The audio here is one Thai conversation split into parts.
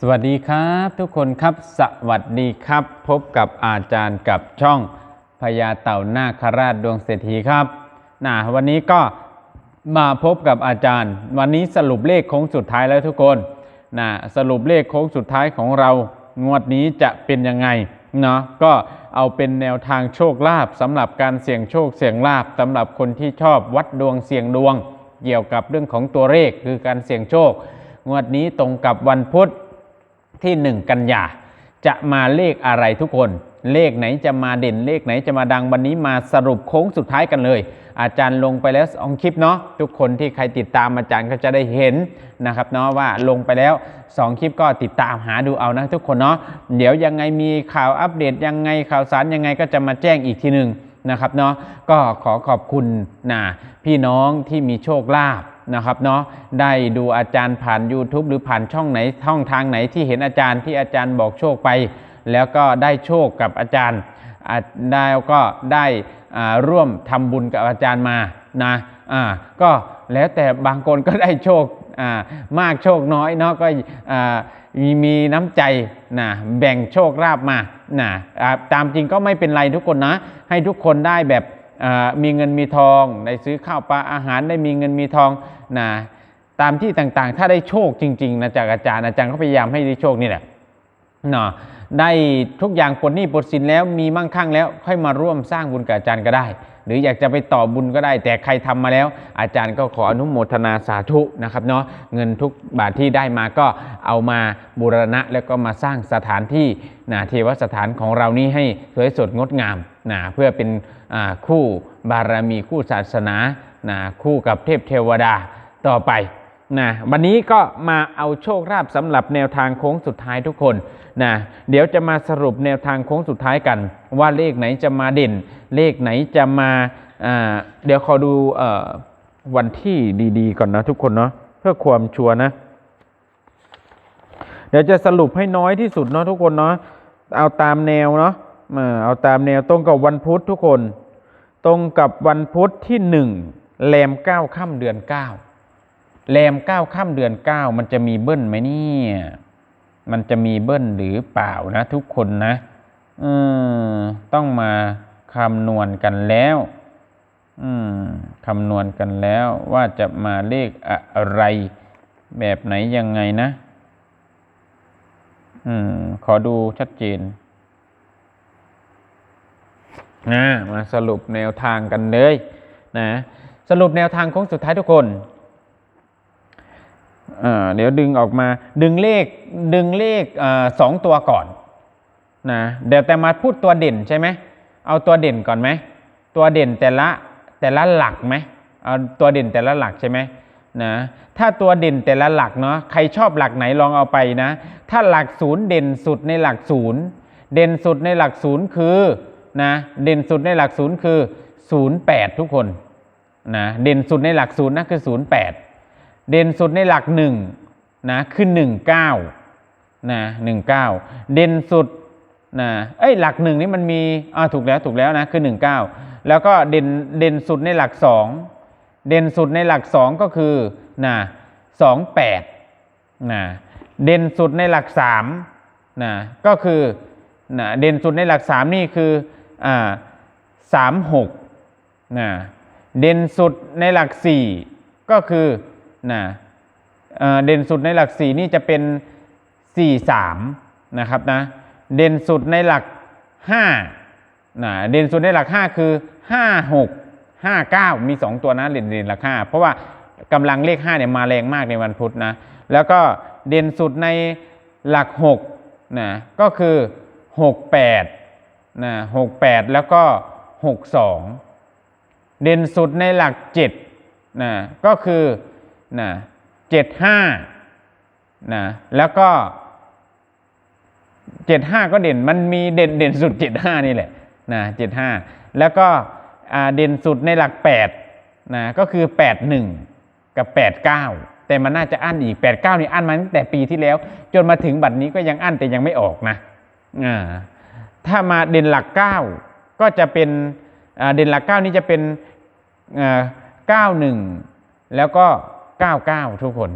สวัสดีครับทุกคนครับสวัสดีครับ พบกับอาจารย์กับช่องพญาเต่านาคราชดวงเศรษฐีครับนะวันนี้ก็มาพบกับอาจารย์ วันนี้สรุปเลขโค้งสุดท้ายแล้วทุกคนนะสรุปเลขโค้งสุดท้ายของเรา งวดนี้จะเป็นยังไงเนาะก็เอาเป็นแนวทางโชคลาภสำหรับการเสี่ยงโชคเสี่ยงลาภสำหรับคนที่ชอบวัดดวงเสี่ยงดวง เกี่ยวกับเรื่องของตัวเลขคือการเสี่ยงโชค งวดนี้ตรงกับวันพุธ ที่ 1 กันยาจะมาเลขอะไรทุกคน เลขไหนจะมาเด่นเลขไหนจะมาดังวันนี้มาสรุปโค้งสุดท้ายกันเลย อาจารย์ลงไปแล้วสองคลิปเนาะทุกคนที่ใครติดตามอาจารย์ก็จะได้เห็นนะครับเนาะว่าลงไปแล้ว 2 คลิปก็ติดตามหาดูเอานะทุกคนเนาะเดี๋ยวยังไงมีข่าวอัปเดตยังไงข่าวสารยังไงก็จะมาแจ้งอีกทีหนึ่งนะครับเนาะก็ขอขอบคุณนะพี่น้องที่มีโชคลาภ นะครับเนาะได้ดูอาจารย์ผ่าน YouTube หรือผ่านช่องไหนช่องทางไหนที่เห็นอาจารย์ที่อาจารย์บอกโชคไป แล้วก็ได้โชคกับอาจารย์ได้ก็ได้ร่วมทำบุญกับอาจารย์มานะอ่าก็แล้วแต่บางคนก็ได้โชคอ่ามากโชคน้อยเนาะก็อ่ามีมีน้ำใจนะแบ่งโชคลาภมานะตามจริงก็ไม่เป็นไรทุกคนนะ ให้ทุกคนได้แบบ มีเงินมีทองได้ซื้อข้าวปลาอาหารได้มีเงินมีทองนะตามที่ต่างๆ ถ้าได้โชคจริงๆนะจากอาจารย์อาจารย์ก็พยายามให้ได้โชคนี่แหละเนาะได้ทุกอย่างปลดหนี้ปลดสินแล้วมีมั่งคั่งแล้วค่อยมาร่วมสร้างบุญกับอาจารย์ก็ได้ หรืออยากจะไปต่อบุญก็ได้ แต่ใครทำมาแล้ว อาจารย์ก็ขออนุโมทนาสาธุนะครับเนาะเงินทุกบาทที่ได้มาก็เอามาบูรณะแล้วก็มาสร้างสถานที่นะเทวสถานของเรานี้ให้สวยสดงดงาม นะเพื่อเป็นคู่บารมีคู่ศาสนานะคู่กับเทพเทวดาต่อไปนะวันนี้ก็มาเอาโชคลาภสำหรับแนวทางโค้งสุดท้ายทุกคนนะเดี๋ยวจะมาสรุปแนวทางโค้งสุดท้ายกัน ว่าเลขไหนจะมาเด่น เลขไหนจะมาเดี๋ยวขอดูอวันที่ดีๆ ก่อนนะทุกคนเนาะเพื่อความชัวนะ เดี๋ยวจะสรุปให้น้อยที่สุดเนาะทุกคนเนาะเอาตามแนวเนาะ เออเอาตามแนวตรงกับวันพุธทุกคน ตรงกับวันพุธที่หนึ่งแรมเก้าค่ำเดือนเก้าแรมเก้าค่ำเดือนเก้ามันจะมีเบิ้ลไหมเนี่ยมันจะมีเบิ้ลหรือเปล่านะทุกคนนะเออต้องมาคำนวณกันแล้ว อืมคำนวณกันแล้วว่าจะมาเลขอะไร แบบไหนยังไงนะ อืม ขอดูชัดเจน นะมาสรุปแนวทางกันเลยนะสรุปแนวทางโค้งสุดท้ายทุกคนเดี๋ยวดึงออกมาดึงเลขดึงเลขสองตัวก่อนนะเดี๋ยวแต่มาพูดตัวเด่นใช่ไหมเอาตัวเด่นก่อนไหมตัวเด่นแต่ละแต่ละหลักไหมเอาตัวเด่นแต่ละหลักใช่ไหมนะถ้าตัวเด่นแต่ละหลักเนาะใครชอบหลักไหนลองเอาไปนะ ถ้าหลักศูนย์เด่นสุดในหลักศูนย์เด่นสุดในหลักศูนย์คือ นะเด่นสุดในหลักศูนย์คือศูนย์แปดทุกคนนะเด่นสุดในหลักศูนย์นะคือศูนย์แปดเด่นสุดในหลักหนึ่งนะคือหนึ่งเก้านะหนึ่งเก้าเด่นสุดนะเอ้ยหลักหนึ่งนี่มันมีอ่าถูกแล้วถูกแล้วนะคือหนึ่งเก้าแล้วก็เด่นเด่นสุดในหลักสองเด่นสุดในหลักสองก็คือนะสองแปดนะเด่นสุดในหลักสามนะก็คือนะเด่นสุดในหลักสามนี่คือ อ่าสามหกนะเด่นสุดในหลักสี่ก็คือนะเอเด่นสุดในหลักสี่นี่จะเป็นสี่สามนะครับนะเด่นสุดในหลักห้านะเด่นสุดในหลักห้าคือห้าหกห้าเก้ามีสองตัวนะเด่นเด่นหลักห้าเพราะว่ากำลังเลขห้าเนี่ยมาแรงมากในวันพุธนะแล้วก็เด่นสุดในหลักหกนะก็คือหกแปด นะหกแปดแล้วก็หกสองเด่นสุดในหลักเจ็ดนะก็คือนะเจ็ดห้านะแล้วก็เจ็ดห้าก็เด่นมันมีเด่นเด่นสุดเจ็ดห้านี่แหละนะเจ็ดห้าแล้วก็เด่นสุดในหลักแปดนะก็คือแปดหนึ่งกับแปดเก้าแต่มันน่าจะอั้นอีกแปดเก้านี่อั้นมาตั้งแต่ปีที่แล้ว จนมาถึงบัดนี้ก็ยังอั้นแต่ยังไม่ออกนะอ่า ถ้ามาเด่นหลัก 9 ก็จะเป็นเด่นหลัก 9 นี้จะเป็นอ่า91 แล้วก็ 99 ทุกคน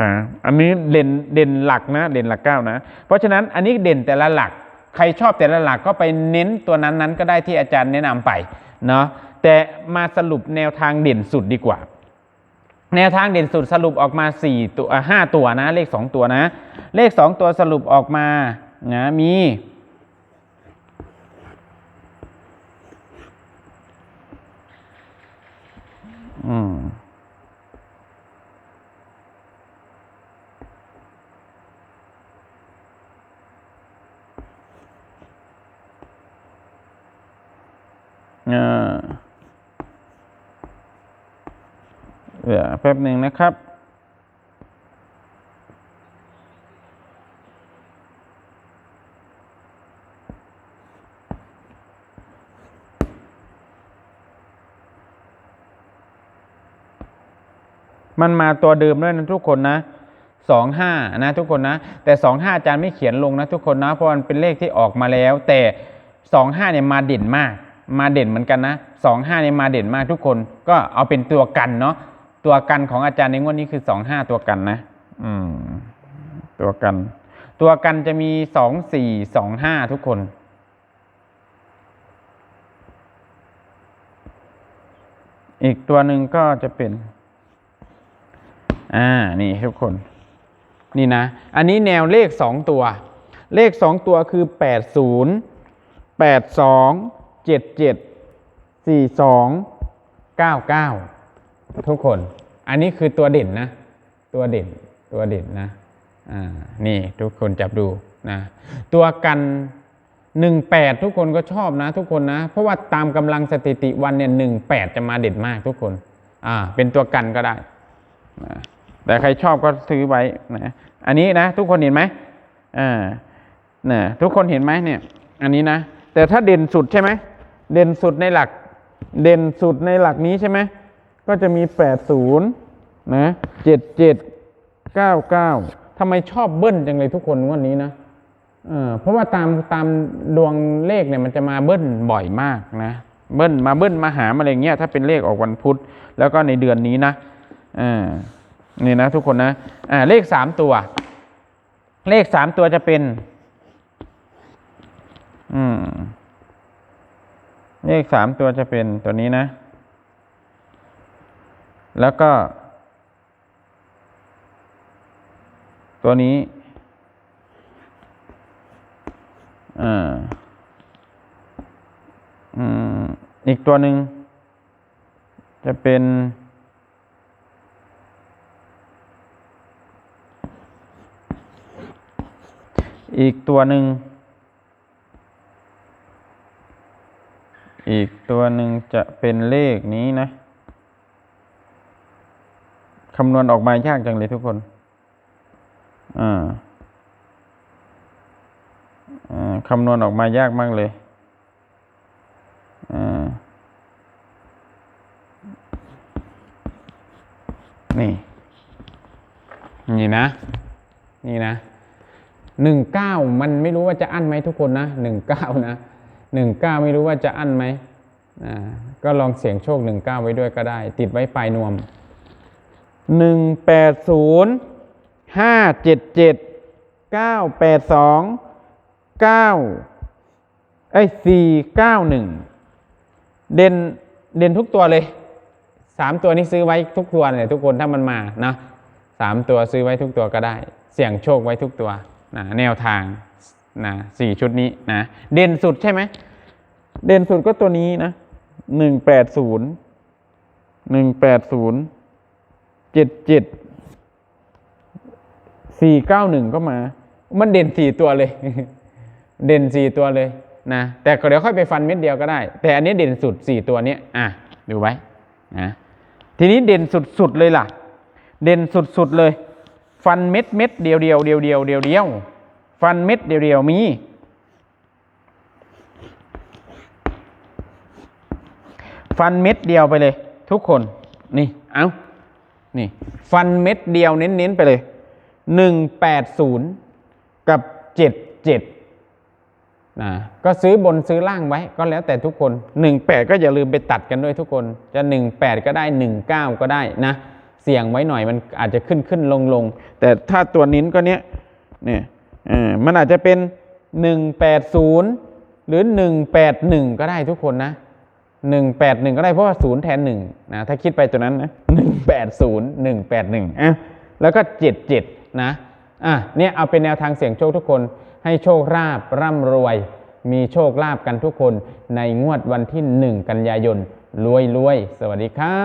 นะอันนี้เด่นเด่นหลักนะเด่นหลักเก้านะ เพราะฉะนั้นอันนี้เด่นแต่ละหลัก ใครชอบแต่ละหลักก็ไปเน้นตัวนั้นนั้นก็ได้ที่อาจารย์แนะนำไปเนาะแต่มาสรุปแนวทางเด่นสุดดีกว่า แนวทางเด่นสุดสรุปออกมา4ตัวห้าตัวนะ เลข 2 ตัวนะ เลข 2 ตัวสรุปออกมานะมี อืมเอ่อเดี๋ยวแป๊บหนึ่งนะครับ มันมาตัวเดิมด้วยนะทุกคนนะสองห้านะทุกคนนะ แต่สองห้าอาจารย์ไม่เขียนลงนะทุกคนนะ เพราะมันเป็นเลขที่ออกมาแล้ว แต่สองห้าเนี่ยมาเด่นมาก มาเด่นเหมือนกันนะสองห้าเนี่ยมาเด่นมากทุกคน ก็เอาเป็นตัวกันเนาะตัวกันของอาจารย์ในงวดนี้คือสองห้าตัวกันนะ อืม ตัวกัน ตัวกันจะมีสองสี่สองห้าทุกคนอีกตัวหนึ่งก็จะเป็น อ่านี่ทุกคน นี่นะ อันนี้แนวเลขสองตัว เลขสองตัวคือแปดศูนย์แปดสองเจ็ดเจ็ดสี่สองเก้าเก้าทุกคน อันนี้คือตัวเด่นนะ ตัวเด่นตัวเด่นนะอ่านี่ทุกคนจับดูนะตัวกันหนึ่งแปดทุกคนก็ชอบนะ ทุกคนนะ เพราะว่าตามกำลังสถิติวันเนี่ยหนึ่งแปดจะมาเด่นมากทุกคนอ่าเป็นตัวกันก็ได้นะ แต่ใครชอบก็ซื้อไว้นะอันนี้นะ ทุกคนเห็นไหมอ่านะทุกคนเห็นไหมเนี่ย อันนี้นะ แต่ถ้าเด่นสุดใช่ไหมเด่นสุดในหลัก เด่นสุดในหลักนี้ใช่ไหมก็จะมีแปดศูนย์นะเจ็ดเจ็ดเก้าเก้าทำไมชอบเบิ้ลจังเลยทุกคนวันนี้นะเออเพราะว่าตามตามดวงเลขเนี่ยมันจะมาเบิ้ลบ่อยมากนะ เบิ้ลมาเบิ้ลมาหามอะไรเงี้ยถ้าเป็นเลขออกวันพุธแล้วก็ในเดือนนี้นะอ่า นี่นะทุกคนนะอ่าเลขสามตัว เลขสามตัวจะเป็น อืม เลขสามตัวจะเป็นตัวนี้นะ แล้วก็ ตัวนี้อ่าอืมอีกตัวหนึ่งจะเป็น อีกตัวหนึ่ง อีกตัวหนึ่งจะเป็นเลขนี้นะ คำนวณออกมายากจังเลยทุกคน อ่าอ่าคำนวณออกมายากมากเลยอ่านี่ นี่นะ นี่นะ หนึ่งเก้ามันไม่รู้ว่าจะอั้นไหมทุกคนนะหนึ่งเก้านะหนึ่งเก้าไม่รู้ว่าจะอั้นไหมอ่าก็ลองเสี่ยงโชคหนึ่งเก้าไว้ด้วยก็ได้ ติดไว้ปลายนวมหนึ่งแปดศูนย์ห้าเจ็ดเจ็ดเก้าแปดสองเก้าไอ้สี่เก้าหนึ่งเด่นเด่นทุกตัวเลยสามตัวนี้ซื้อไว้ทุกตัวเลยทุกคนถ้ามันมานะสามตัวซื้อไว้ทุกตัวก็ได้ เสี่ยงโชคไว้ทุกตัว นะแนวทางนะสี่ชุดนี้นะเด่นสุดใช่ไหมเด่นสุดก็ตัวนี้นะหนึ่งแปดศูนย์หนึ่งแปดศูนย์เจ็ดเจ็ดสี่เก้าหนึ่งก็มา มันเด่นสี่ตัวเลย เด่นสี่ตัวเลยนะแต่ก็เดี๋ยวค่อยไปฟันเม็ดเดียวก็ได้ แต่อันนี้เด่นสุดสี่ตัวเนี้ยอะดูไว้นะทีนี้เด่นสุดๆเลยล่ะ เด่นสุดๆเลย ฟันเม็ดเม็ดเดียวเดียวเดียวเดียวเดียวเดียวฟันเม็ดเดียวเดียวมีฟันเม็ดเดียวไปเลย ทุกคนนี่เอานี่ ฟันเม็ดเดียวเน้นๆไปเลยหนึ่งแปดศูนย์กับเจ็ดเจ็ดนะก็ซื้อบนซื้อล่างไว้ ก็แล้วแต่ทุกคนหนึ่งแปดก็อย่าลืมไปตัดกันด้วยทุกคน จะหนึ่งแปดก็ได้หนึ่งเก้าก็ได้นะ เสี่ยงไว้หน่อยมันอาจจะขึ้นขึ้นลงลงแต่ถ้าตัวนิ้นก็เนี้ยเนี่ยมันอาจจะเป็น 180 หรือ 181 ก็ได้ทุกคนนะ 181 ก็ได้เพราะว่า0แทน1นะถ้าคิดไปตัวนั้นนะ 180 181อะแล้วก็ 77 นะอะเนี่ยเอาเป็นแนวทางเสี่ยงโชคทุกคน ให้โชคลาภร่ำรวย มีโชคลาภกันทุกคนในงวดวันที่ 1 กันยายนรวยรวยสวัสดีครับ